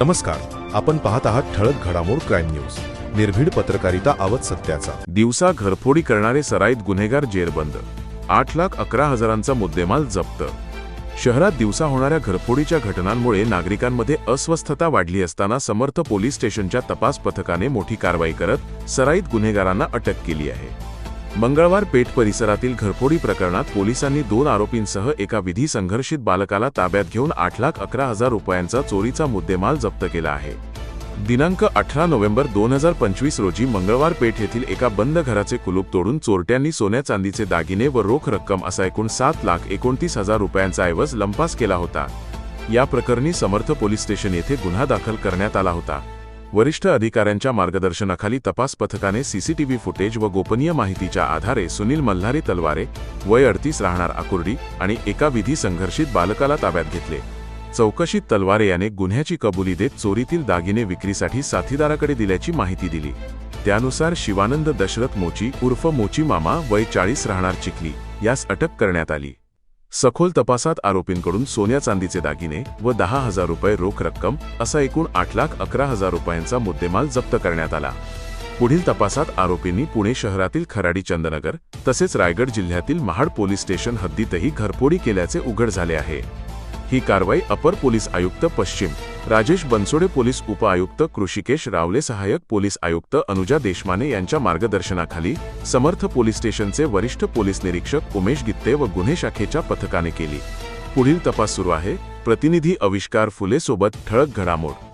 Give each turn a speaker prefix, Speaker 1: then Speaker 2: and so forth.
Speaker 1: नमस्कार आपण पाहत आहात ठळक घडामोड क्राईम न्यूज. निर्भीड पत्रकारिता आवत सत्याचा.
Speaker 2: दिवसा घरफोडी करणारे सराईत गुन्हेगार जेरबंद. आठ लाख अकरा हजारांचा मुद्देमाल जप्त. शहरात दिवसा होणाऱ्या घरफोडीच्या घटनांमुळे नागरिकांमध्ये अस्वस्थता वाढली असताना समर्थ पोलीस स्टेशनच्या तपास पथकाने मोठी कारवाई करत सराईत गुन्हेगारांना अटक केली आहे. मंगळवार पेठ परिसरातील घरफोडी प्रकरणात पोलिसांनी दोन आरोपींसह एका विधी संघर्षित बालकाला ताब्यात घेऊन आठ लाख अकरा हजार रुपयांचा चोरीचा मुद्देमाल जप्त केला आहे. दिनांक अठरा नोव्हेंबर दोन हजार पंचवीस रोजी मंगळवार पेठ येथील एका बंद घराचे कुलूप तोडून चोरट्यांनी सोन्या चांदीचे दागिने व रोख रक्कम असा एकूण सात लाख एकोणतीस हजार रुपयांचा ऐवज लंपास केला होता. या प्रकरणी समर्थ पोलीस स्टेशन येथे गुन्हा दाखल करण्यात आला होता. वरिष्ठ अधिकाऱ्यांच्या मार्गदर्शनाखाली तपास पथकाने सीसीटीव्ही फुटेज व गोपनीय माहितीच्या आधारे सुनील मल्हारी तलवारे वय अडतीस राहणार आकुर्डी आणि एका विधी संघर्षित बालकाला ताब्यात घेतले. चौकशीत तलवारे याने गुन्ह्याची कबुली देत चोरीतील दागिने विक्रीसाठी साथीदाराकडे दिल्याची माहिती दिली. त्यानुसार शिवानंद दशरथ मोची उर्फ मोची मामा वय चाळीस राहणार चिखली यास अटक करण्यात आली. सखोल तपासात आरोपींकडून सोन्या चांदीचे दागिने व दहा हजार रुपये रोख रक्कम असा एकूण आठ लाख अकरा हजार रुपयांचा मुद्देमाल जप्त करण्यात आला. पुढील तपासात आरोपींनी पुणे शहरातील खराडी चंदनगर तसेच रायगड जिल्ह्यातील महाड पोलीस स्टेशन हद्दीतही घरफोडी केल्याचे उघड झाले आहे. ही कारवाई अपर पोलीस आयुक्त पश्चिम राजेश बनसोडे पोलीस उपआयुक्त कृषिकेश रावले सहाय्यक पोलीस आयुक्त अनुजा देशमाने यांच्या मार्गदर्शनाखाली समर्थ पोलीस स्टेशनचे वरिष्ठ पोलीस निरीक्षक उमेश गित्ते व गुन्हे शाखेच्या पथकाने केली. पुढील तपास सुरू आहे. प्रतिनिधी अविष्कार फुले सोबत ठळक घडामोड.